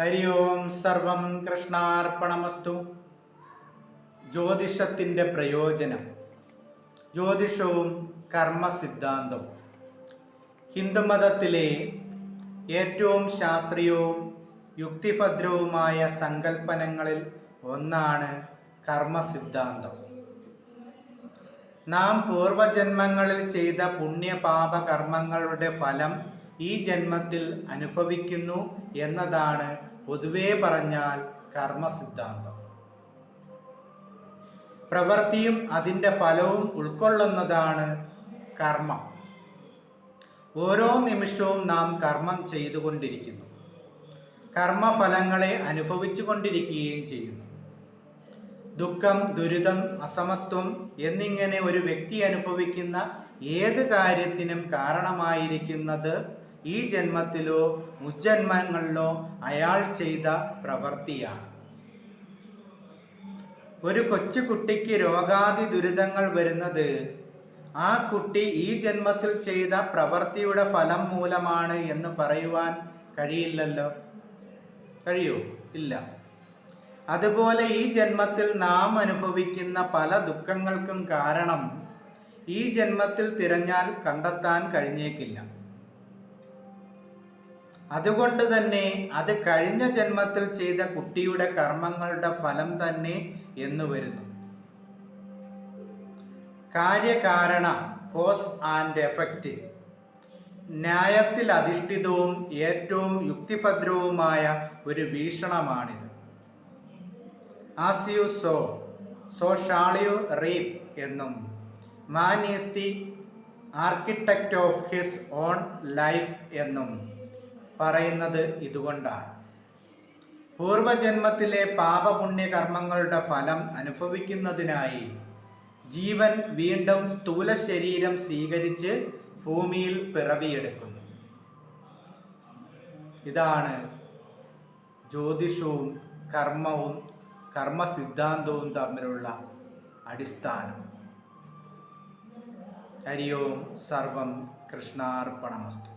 ഹരി ഓം സർവം കൃഷ്ണാർപ്പണമസ്തു. ജ്യോതിഷത്തിന്റെ പ്രയോജനം. ജ്യോതിഷവും കർമ്മസിദ്ധാന്തവും. ഹിന്ദുമതത്തിലെ ഏറ്റവും ശാസ്ത്രീയവും യുക്തിഭദ്രവുമായ സങ്കല്പനങ്ങളിൽ ഒന്നാണ് കർമ്മസിദ്ധാന്തം. നാം പൂർവജന്മങ്ങളിൽ ചെയ്ത പുണ്യപാപ കർമ്മങ്ങളുടെ ഫലം ഈ ജന്മത്തിൽ അനുഭവിക്കുന്നു എന്നതാണ് പൊതുവേ പറഞ്ഞാൽ കർമ്മസിദ്ധാന്തം. പ്രവൃത്തിയും അതിന്റെ ഫലവും ഉൾക്കൊള്ളുന്നതാണ് കർമ്മം. ഓരോ നിമിഷവും നാം കർമ്മം ചെയ്തുകൊണ്ടിരിക്കുന്നു. കർമ്മഫലങ്ങളെ അനുഭവിച്ചു കൊണ്ടിരിക്കുകയും ചെയ്യുന്നു. ദുഃഖം ദുരിതം അസമത്വം എന്നിങ്ങനെ ഒരു വ്യക്തി അനുഭവിക്കുന്ന ഏത് കാര്യത്തിനും കാരണമായിരിക്കുന്നത് ഈ ജന്മത്തിലോ മുജ്ജന്മങ്ങളിലോ അയാൾ ചെയ്ത പ്രവൃത്തിയാണ്. ഒരു കൊച്ചു കുട്ടിക്ക് രോഗാദി ദുരിതങ്ങൾ വരുന്നത് ആ കുട്ടി ഈ ജന്മത്തിൽ ചെയ്ത പ്രവൃത്തിയുടെ ഫലം മൂലമാണ് എന്ന് പറയുവാൻ കഴിയില്ലല്ലോ? കഴിയോ? ഇല്ല. അതുപോലെ ഈ ജന്മത്തിൽ നാം അനുഭവിക്കുന്ന പല ദുഃഖങ്ങൾക്കും കാരണം ഈ ജന്മത്തിൽ തിരഞ്ഞാൽ കണ്ടെത്താൻ കഴിഞ്ഞേക്കില്ല. അതുകൊണ്ട് തന്നെ അത് കഴിഞ്ഞ ജന്മത്തിൽ ചെയ്ത കുട്ടിയുടെ കർമ്മങ്ങളുടെ ഫലം തന്നെ എന്ന് വരുന്നു. കാര്യകാരണ കോസ് ആൻഡ് എഫക്റ്റ്. ന്യായത്തിൽ അധിഷ്ഠിതവും ഏറ്റവും യുക്തിഭദ്രവുമായ ഒരു വീക്ഷണമാണിത്. As you sow so shall you reap എന്നും man is the architect of his own life എന്നും പറയുന്നത് ഇതുകൊണ്ടാണ്. പൂർവജന്മത്തിലെ പാപപുണ്യ കർമ്മങ്ങളുടെ ഫലം അനുഭവിക്കുന്നതിനായി ജീവൻ വീണ്ടും സ്ഥൂല ശരീരം സ്വീകരിച്ച് ഭൂമിയിൽ പിറവിയെടുക്കുന്നു. ഇതാണ് ജ്യോതിഷവും കർമ്മവും കർമ്മ സിദ്ധാന്തവും തമ്മിലുള്ള അടിസ്ഥാനം. ഹരി ഓം സർവം കൃഷ്ണാർപ്പണമസ്തു.